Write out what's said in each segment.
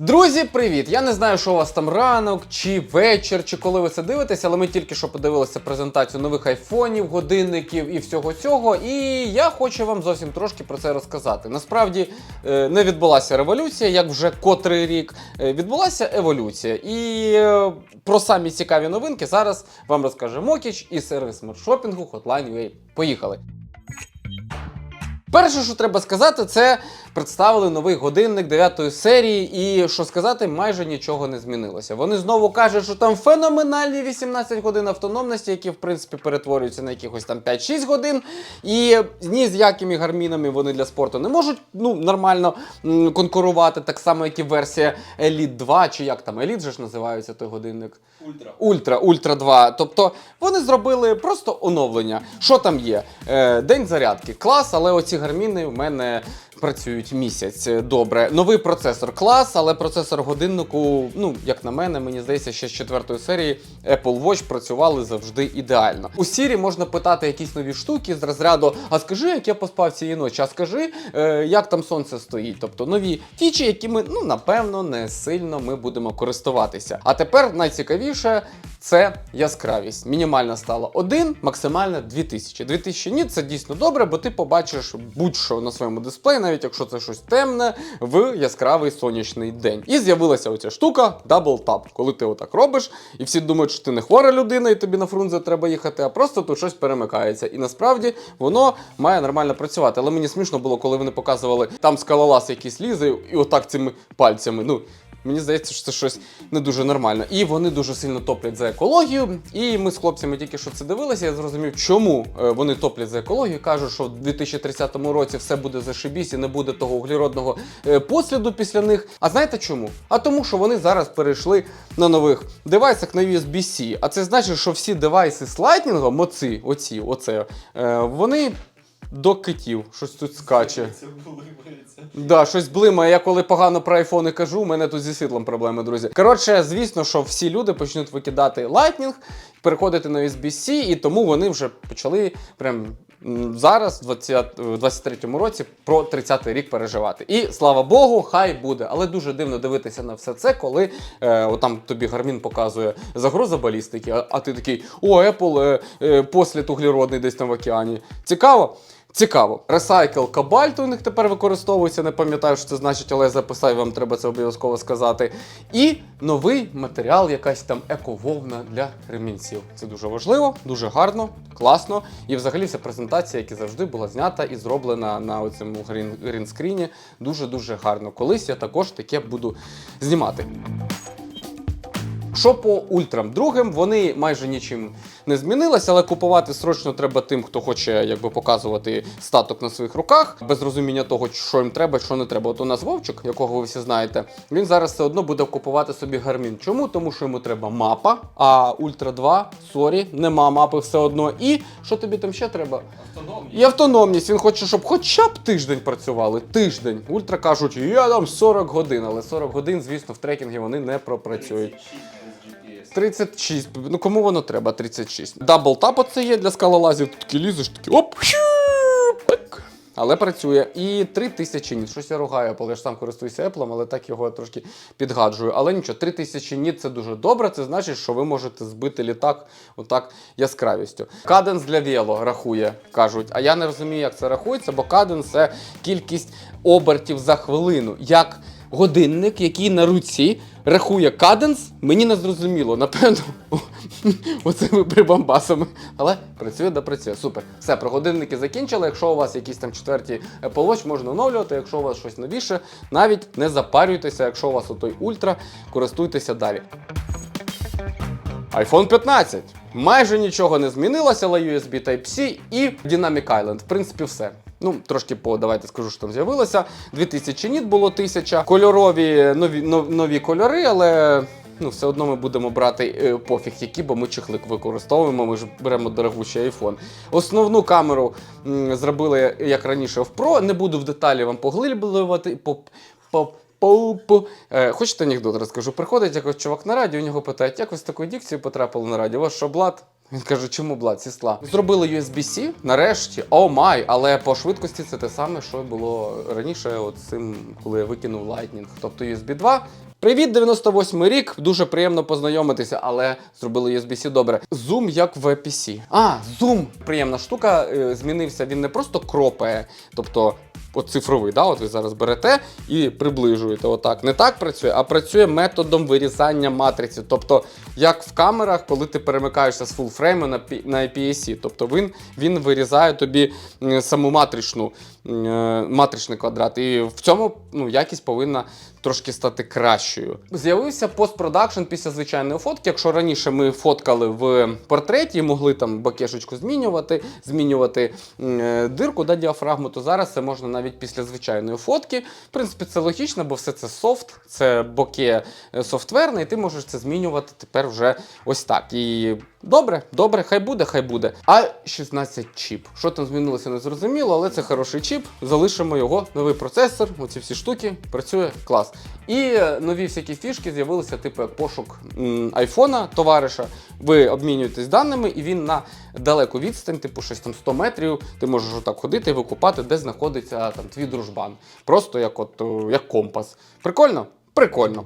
Друзі, привіт! Я не знаю, що у вас там ранок, чи вечір, чи коли ви це дивитесь, але ми тільки що подивилися презентацію нових айфонів, годинників і всього цього. І я хочу вам зовсім трошки про це розказати. Насправді е, не відбулася революція, як вже котрий рік. Е, Відбулася еволюція. І е, про самі цікаві новинки зараз вам розкаже Мокіч і сервіс маршопінгу Hotline.ua. Поїхали! Перше, що треба сказати, це представили новий годинник 9 серії, і що сказати, майже нічого не змінилося. Вони знову кажуть, що там феноменальні 18 годин автономності, які в принципі перетворюються на якихось там 5-6 годин. І ні з якими гармінами вони для спорту не можуть ну, нормально конкурувати, так само, як і версія Elite 2, чи як там Elite же ж називається той годинник. Ультра. Ультра, Ультра 2. Тобто вони зробили просто оновлення. Що там є? Е, день зарядки. Клас, але оці гарміни в мене працюють місяць. Добре. Новий процесор клас, але процесор годиннику, ну, як на мене, мені здається, ще з четвертої серії Apple Watch працювали завжди ідеально. У Сірі можна питати якісь нові штуки з розряду: а скажи, як я поспав цієї ночі, а скажи, е, як там сонце стоїть. Тобто нові фічі, якими, ну, напевно, не сильно ми будемо користуватися. А тепер найцікавіше це яскравість. Мінімальна стала 1, максимальна 2000. 2000 ні, це дійсно добре, бо ти побачиш будь-що на своєму дисплеї, навіть якщо це щось темне, в яскравий сонячний день. І з'явилася оця штука Double Tap, коли ти отак робиш, і всі думають, що ти не хвора людина, і тобі на фрунзе треба їхати, а просто тут щось перемикається. І насправді воно має нормально працювати. Але мені смішно було, коли вони показували там скалолаз якийсь лізе, і отак цими пальцями. Ну, Мені здається, що це щось не дуже нормально. І вони дуже сильно топлять за екологію. І ми з хлопцями тільки що це дивилися. Я зрозумів, чому е, вони топлять за екологію. Кажуть, що в 2030 році все буде зашибісь і не буде того углеродного е, посліду після них. А знаєте чому? А тому, що вони зараз перейшли на нових девайсах на USB-C. А це значить, що всі девайси з лайтнінгом, оці, оці, оце, е, вони до китів. Щось тут скаче. Це. Да, щось блимає. Я коли погано про айфони кажу, у мене тут зі світлом проблеми, друзі. Коротше, звісно, що всі люди почнуть викидати Lightning, переходити на USB-C, і тому вони вже почали прям. Зараз, в 20 в 23-му році, про 30-й рік переживати. І слава Богу, хай буде. Але дуже дивно дивитися на все це, коли е, отам тобі Гармін показує загроза балістики, а, а ти такий: о, Apple, е, е, послід углеродний десь там в океані. Цікаво? Цікаво. Ресайкл кабальту у них тепер використовується, не пам'ятаю, що це значить, але я записав, вам треба це обов'язково сказати. І новий матеріал, якась там екововна для ремінців. Це дуже важливо, дуже гарно, класно. І взагалі вся презентація, як і завжди, була знята і зроблена на цьому грін, грінскріні. Дуже-дуже гарно. Колись я також таке буду знімати. Що по ультрам другим, вони майже нічим не змінилися, але купувати срочно треба тим, хто хоче якби показувати статок на своїх руках, без розуміння того, що їм треба, що не треба. От у нас Вовчик, якого ви всі знаєте, він зараз все одно буде купувати собі гармін. Чому? Тому що йому треба мапа, а Ультра 2, сорі, нема мапи все одно. І що тобі там ще треба? Автономні. І автономність. Він хоче, щоб хоча б тиждень працювали. Тиждень. Ультра кажуть, я дам 40 годин, але 40 годин, звісно, в трекінгі вони не пропрацюють. 36 без GPS. 36. Ну кому воно треба 36? Дабл тап оце є для скалолазів. Тут такі лізеш, такі оп. Але працює. І 3000 ніт. Щось я ругаю, Apple, я ж сам користуюся Apple, але так його трошки підгаджую. Але нічого, 3000 ніт це дуже добре. Це значить, що ви можете збити літак отак яскравістю. Каденс для вело рахує, кажуть. А я не розумію, як це рахується, бо каденс це кількість обертів за хвилину. Як годинник, який на руці рахує каденс, мені не зрозуміло. Напевно, оцими прибамбасами. Але працює да працює. Супер. Все, про годинники закінчили. Якщо у вас якісь там четверті Apple можна оновлювати. Якщо у вас щось новіше, навіть не запарюйтеся, якщо у вас отой ультра, користуйтеся далі. iPhone 15. Майже нічого не змінилося, але USB Type-C і Dynamic Island. В принципі, все. Ну, трошки по давайте скажу, що там з'явилося. 2000 ніт було 1000. Кольорові нові, нов- нові кольори, але. Ну, все одно ми будемо брати е, пофіг, які, бо ми чехлик використовуємо. Ми ж беремо дорогущий iPhone. Основну камеру м, зробили як раніше в Pro. Не буду в деталі вам поглиблювати. По, по, Пу-пу. Е, хочете анекдот розкажу? Приходить якось чувак на радіо, у нього питають, як ви з такою дікцією потрапили на радіо? У вас що блат? Він каже, чому блад, сісла? Зробили USB-C, нарешті, о май, але по швидкості це те саме, що було раніше, от цим, коли я викинув Lightning. Тобто USB 2. Привіт, 98 рік. Дуже приємно познайомитися, але зробили USB-C добре. Zoom як в PC. А, Zoom! Приємна штука. е, Змінився. Він не просто кропає, тобто от цифровий, да, от ви зараз берете і приближуєте. Отак. Не так працює, а працює методом вирізання матриці. Тобто, як в камерах, коли ти перемикаєшся з фулфрейму на, на IPS. Тобто він, він вирізає тобі саму матричну, е, матричний квадрат. І в цьому ну, якість повинна трошки стати кращою. З'явився постпродакшн після звичайної фотки. Якщо раніше ми фоткали в портреті, могли там бакешечку змінювати, змінювати е, дирку да, діафрагму, то зараз це можна навіть після звичайної фотки. В принципі, це логічно, бо все це софт, це боке е, софтверне, і ти можеш це змінювати тепер вже ось так. І добре, добре, хай буде, хай буде. А 16 чіп. Що там змінилося, не зрозуміло, але це хороший чіп. Залишимо його, новий процесор, оці всі штуки, працює клас. І е, нові всякі фішки з'явилися, типу як пошук айфона, товариша. Ви обмінюєтесь даними, і він на далеку відстань, типу щось там 100 метрів, ти можеш отак ходити і викупати, де знаходиться там твій дружбан. Просто як от як компас. Прикольно? Прикольно.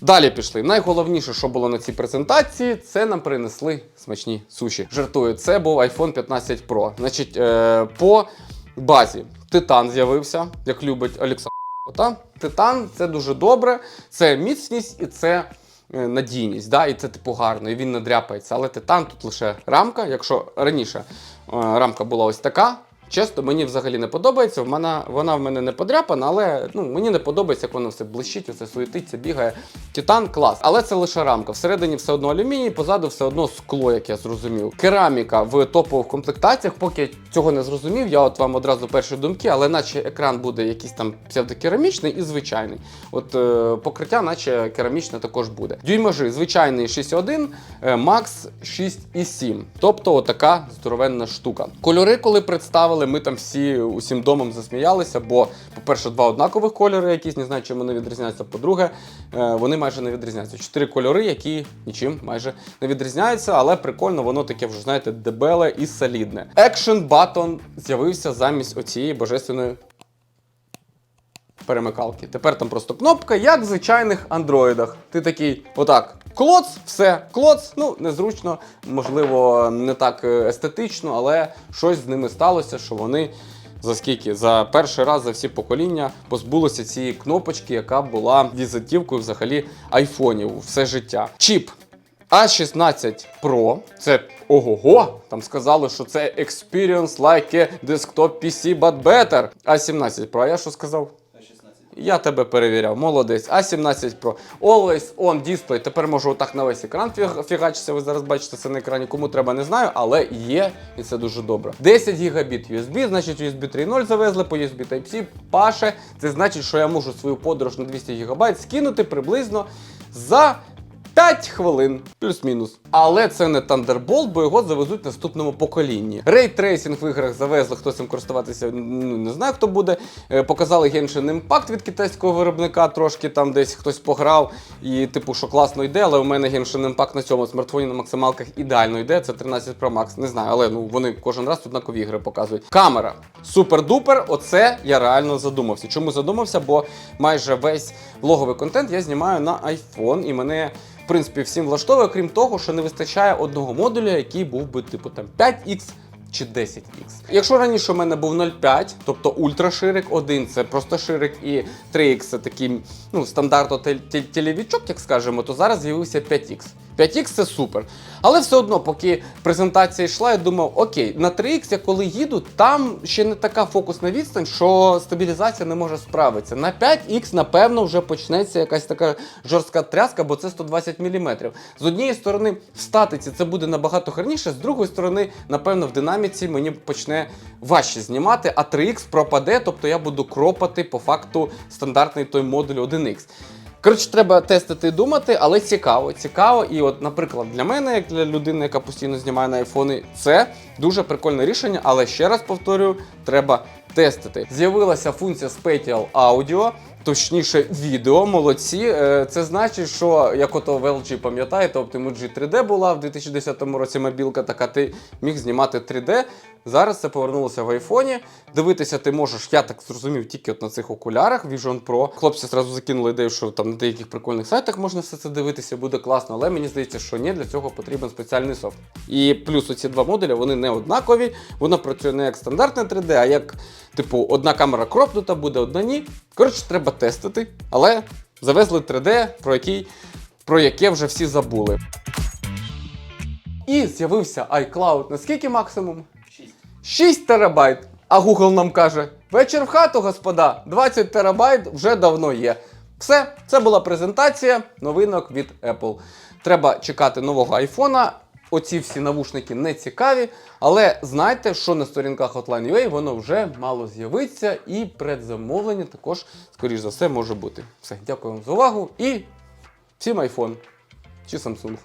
Далі пішли. Найголовніше, що було на цій презентації, це нам принесли смачні суші. Жартую, це був iPhone 15 Pro. Значить, е, по базі Титан з'явився, як любить Олександр. Та? Титан це дуже добре, це міцність і це е, надійність. Да? І це типу гарно, і він не дряпається. Але титан тут лише рамка. Якщо раніше е, рамка була ось така. Чесно, мені взагалі не подобається. В вона в мене не подряпана, але ну, мені не подобається, як воно все блищить, все суетиться, бігає. Титан клас. Але це лише рамка. Всередині все одно алюміній, позаду все одно скло, як я зрозумів. Кераміка в топових комплектаціях, поки я цього не зрозумів, я от вам одразу перші думки, але наче екран буде якийсь там псевдокерамічний і звичайний. От е, покриття, наче керамічне також буде. Дюймажі, звичайний 6,1, е, Max 6,7. Тобто отака здоровенна штука. Кольори, коли представили, ми там всі усім домом засміялися, бо, по-перше, два однакових кольори, якісь не знаю, чим вони відрізняються. По-друге, е, вони майже не відрізняються. Чотири кольори, які нічим майже не відрізняються, але прикольно, воно таке вже, знаєте, дебеле і солідне. Action Button з'явився замість оцієї божественної перемикалки. Тепер там просто кнопка, як в звичайних андроїдах. Ти такий, отак, клоц, все, клоц. Ну, незручно, можливо, не так е, естетично, але щось з ними сталося, що вони. За скільки? За перший раз за всі покоління позбулися цієї кнопочки, яка була візитівкою взагалі айфонів все життя. Чіп A16 Pro, це ого-го. Там сказали, що це experience like a desktop PC, but better. A17 Pro, а я що сказав? На 16. Я тебе перевіряв, молодець. А17 Pro. Always on display. Тепер можу отак на весь екран фігачитися. Ви зараз бачите це на екрані. Кому треба, не знаю, але є, і це дуже добре. 10 гігабіт USB, значить USB 3.0 завезли по USB Type-C. Паше. Це значить, що я можу свою подорож на 200 гігабайт скинути приблизно за. 5 хвилин, плюс-мінус. Але це не Thunderbolt, бо його завезуть в наступному поколінні. Рейтрейсинг в іграх завезли, хто цим користуватися, ну не знаю, хто буде. Е, Показали Genshin Impact від китайського виробника, трошки там десь хтось пограв, і типу, що класно йде, але у мене Genshin Impact на цьому смартфоні на максималках ідеально йде. Це 13 Pro Max. Не знаю, але ну вони кожен раз однакові ігри показують. Камера. Супер-дупер. Оце я реально задумався. Чому задумався? Бо майже весь влоговий контент я знімаю на iPhone, і мене. В принципі, всім влаштовує, крім того, що не вистачає одного модуля, який був би типу там 5X чи 10X. Якщо раніше у мене був 0,5, тобто ультраширик, один це просто ширик, і 3X це такий ну, стандартно тел- тел- телевічок, як скажемо, то зараз з'явився 5X. 5X це супер. Але все одно, поки презентація йшла, я думав, окей, на 3X я коли їду, там ще не така фокусна відстань, що стабілізація не може справитися. На 5X, напевно, вже почнеться якась така жорстка тряска, бо це 120 мм. З однієї сторони, в статиці це буде набагато гарніше, з другої сторони, напевно, в динаміці мені почне важче знімати, а 3X пропаде, тобто я буду кропати по факту стандартний той модуль 1X. Коротше, треба тестити і думати, але цікаво, цікаво. І от, наприклад, для мене, як для людини, яка постійно знімає на айфони, це дуже прикольне рішення, але ще раз повторюю, треба тестити. З'явилася функція Spatial Audio. точніше, відео, молодці. Е, Це значить, що як ото в LG, пам'ятаєте, Optimus G 3D була в 2010 році мобілка, така ти міг знімати 3D. Зараз це повернулося в айфоні. Дивитися ти можеш, я так зрозумів, тільки от на цих окулярах Vision Pro. Хлопці зразу закинули ідею, що там на деяких прикольних сайтах можна все це дивитися, буде класно, але мені здається, що ні, для цього потрібен спеціальний софт. І плюс оці два модулі вони не однакові, воно працює не як стандартне 3D, а як, типу, одна камера кропнута, буде одна ні. Коротше, треба тестити, але завезли 3D, про який, про яке вже всі забули. І з'явився iCloud. Наскільки максимум? 6. 6 терабайт. А Google нам каже: вечір в хату, господа, 20 терабайт вже давно є. Все, це була презентація новинок від Apple. Треба чекати нового айфона. Оці всі навушники не цікаві, але знайте, що на сторінках Hotline.ua воно вже мало з'явиться, і предзамовлення також, скоріш за все, може бути. Все, дякую вам за увагу і всім iPhone чи Samsung.